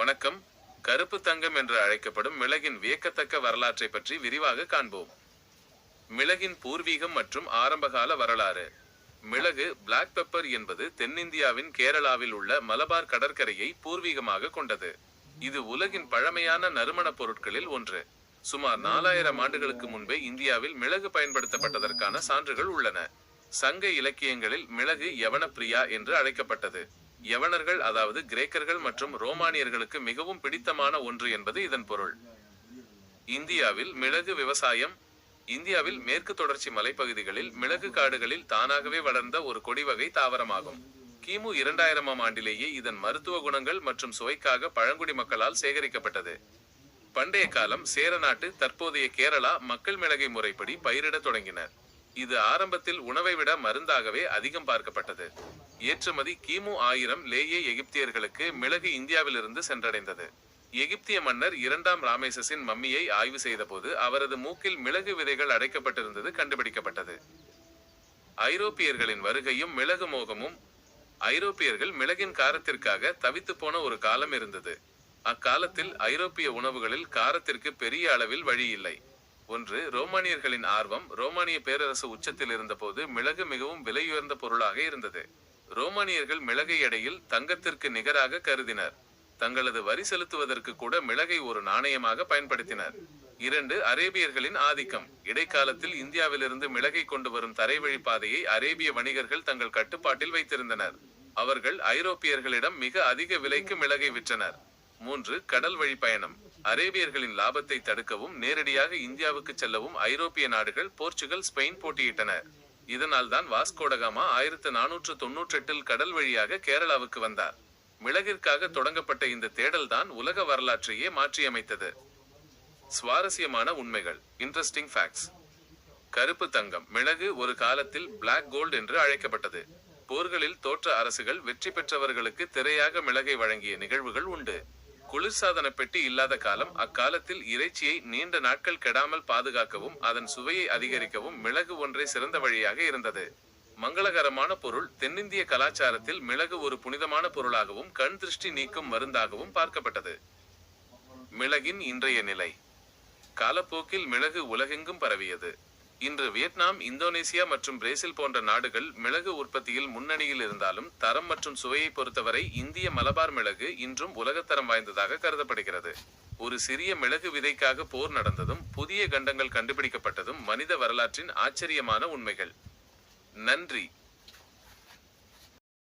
வணக்கம். கருப்பு தங்கம் என்று அழைக்கப்படும் மிளகின் வியக்கத்தக்க வரலாற்றை பற்றி விரிவாக காண்போம். மிளகின் பூர்வீகம் மற்றும் ஆரம்பகால வரலாறு. மிளகு பிளாக் பெப்பர் என்பது தென்னிந்தியாவின் கேரளாவில் உள்ள மலபார் கடற்கரையை பூர்வீகமாக கொண்டது. இது உலகின் பழமையான நறுமணப் பொருட்களில் ஒன்று. சுமார் நாலாயிரம் ஆண்டுகளுக்கு முன்பே இந்தியாவில் மிளகு பயன்படுத்தப்பட்டதற்கான சான்றுகள் உள்ளன. சங்க இலக்கியங்களில் மிளகு யவனப்பிரியா என்று அழைக்கப்பட்டது. யவனர்கள் அதாவது கிரேக்கர்கள் மற்றும் ரோமானியர்களுக்கு மிகவும் பிடித்தமான ஒன்று என்பது இதன் பொருள். இந்தியாவில் மிளகு விவசாயம் இந்தியாவில் மேற்கு தொடர்ச்சி மலைப்பகுதிகளில் மிளகு காடுகளில் தானாகவே வளர்ந்த ஒரு கொடி வகை தாவரமாகும். கிமு இரண்டாயிரமாம் ஆண்டிலேயே இதன் மருத்துவ குணங்கள் மற்றும் சுவைக்காக பழங்குடி மக்களால் சேகரிக்கப்பட்டது. பண்டைய காலம் சேர நாட்டு தற்போதைய கேரளா மக்கள் மிளகை முறைப்படி பயிரிடத் தொடங்கினர். இது ஆரம்பத்தில் உணவை விட மருந்தாகவே அதிகம் பார்க்கப்பட்டது. ஏற்றுமதி கிமு ஆயிரம் லேயே எகிப்தியர்களுக்கு மிளகு இந்தியாவிலிருந்து சென்றடைந்தது. எகிப்திய மன்னர் இரண்டாம் ராமேசஸின் மம்மியை ஆய்வு செய்தபோது அவரது மூக்கில் மிளகு விதைகள் அடைக்கப்பட்டிருந்தது கண்டுபிடிக்கப்பட்டது. ஐரோப்பியர்களின் வருகையும் மிளகு மோகமும் ஐரோப்பியர்கள் மிளகின் காரத்திற்காக தவித்து போன ஒரு காலம் இருந்தது. அக்காலத்தில் ஐரோப்பிய உணவுகளில் காரத்திற்கு பெரிய அளவில் வழி இல்லை ஒன்று ரோமானியர்களின் ஆர்வம் ரோமானிய பேரரசு உச்சத்தில் இருந்தபோது மிளகு மிகவும் விலையுயர்ந்த பொருளாக இருந்தது. ரோமானியர்கள் மிளகை எடையில் தங்கத்திற்கு நிகராக கருதினர். தங்களது வரி செலுத்துவதற்கு கூட மிளகை ஒரு நாணயமாக பயன்படுத்தினர். இரண்டு அரேபியர்களின் ஆதிக்கம் இடைக்காலத்தில் இந்தியாவிலிருந்து மிளகை கொண்டு வரும் தரைவழி பாதையை அரேபிய வணிகர்கள் தங்கள் கட்டுப்பாட்டில் வைத்திருந்தனர். அவர்கள் ஐரோப்பியர்களிடம் மிக அதிக விலைக்கு மிளகை விற்றனர். மூன்று கடல் வழி பயணம் அரேபியர்களின் லாபத்தை தடுக்கவும் நேரடியாக இந்தியாவுக்கு செல்லவும் ஐரோப்பிய நாடுகள் போர்ச்சுகல் ஸ்பெயின் போட்டியிட்டன. இதனால் தான் வாஸ்கோடகாமா ஆயிரத்து நானூற்று தொன்னூற்றெட்டில் கடல் வழியாக கேரளாவுக்கு வந்தார். மிளகிற்காக தொடங்கப்பட்ட இந்த தேடல் தான் உலக வரலாற்றையே மாற்றியமைத்தது. சுவாரஸ்யமான உண்மைகள். இன்ட்ரெஸ்டிங் ஃபேக்ட்ஸ் கருப்பு தங்கம். மிளகு ஒரு காலத்தில் பிளாக் கோல்டு என்று அழைக்கப்பட்டது. போர்களில் தோற்ற அரசுகள் வெற்றி பெற்றவர்களுக்கு திரையாக மிளகை வழங்கிய நிகழ்வுகள் உண்டு. குளிர்சாதன பெட்டி இல்லாத காலம் அக்காலத்தில் இறைச்சியை நீண்ட நாட்கள் கெடாமல் பாதுகாக்கவும் அதன் சுவையை அதிகரிக்கவும் மிளகு ஒன்றே சிறந்த வழியாக இருந்தது. மங்களகரமான பொருள் தென்னிந்திய கலாச்சாரத்தில் மிளகு ஒரு புனிதமான பொருளாகவும் கண் திருஷ்டி நீக்கும் மருந்தாகவும் பார்க்கப்பட்டது. மிளகின் இன்றைய நிலை. காலப்போக்கில் மிளகு உலகெங்கும் பரவியது. இன்று வியட்நாம் இந்தோனேசியா மற்றும் பிரேசில் போன்ற நாடுகள் மிளகு உற்பத்தியில் முன்னணியில் இருந்தாலும் தரம் மற்றும் சுவையை பொறுத்தவரை இந்திய மலபார் மிளகு இன்றும் உலகத்தரம் வாய்ந்ததாக கருதப்படுகிறது. ஒரு சிறிய மிளகு விதைக்காக போர் நடந்ததும் புதிய கண்டங்கள் கண்டுபிடிக்கப்பட்டதும் மனித வரலாற்றின் ஆச்சரியமான உண்மைகள். நன்றி.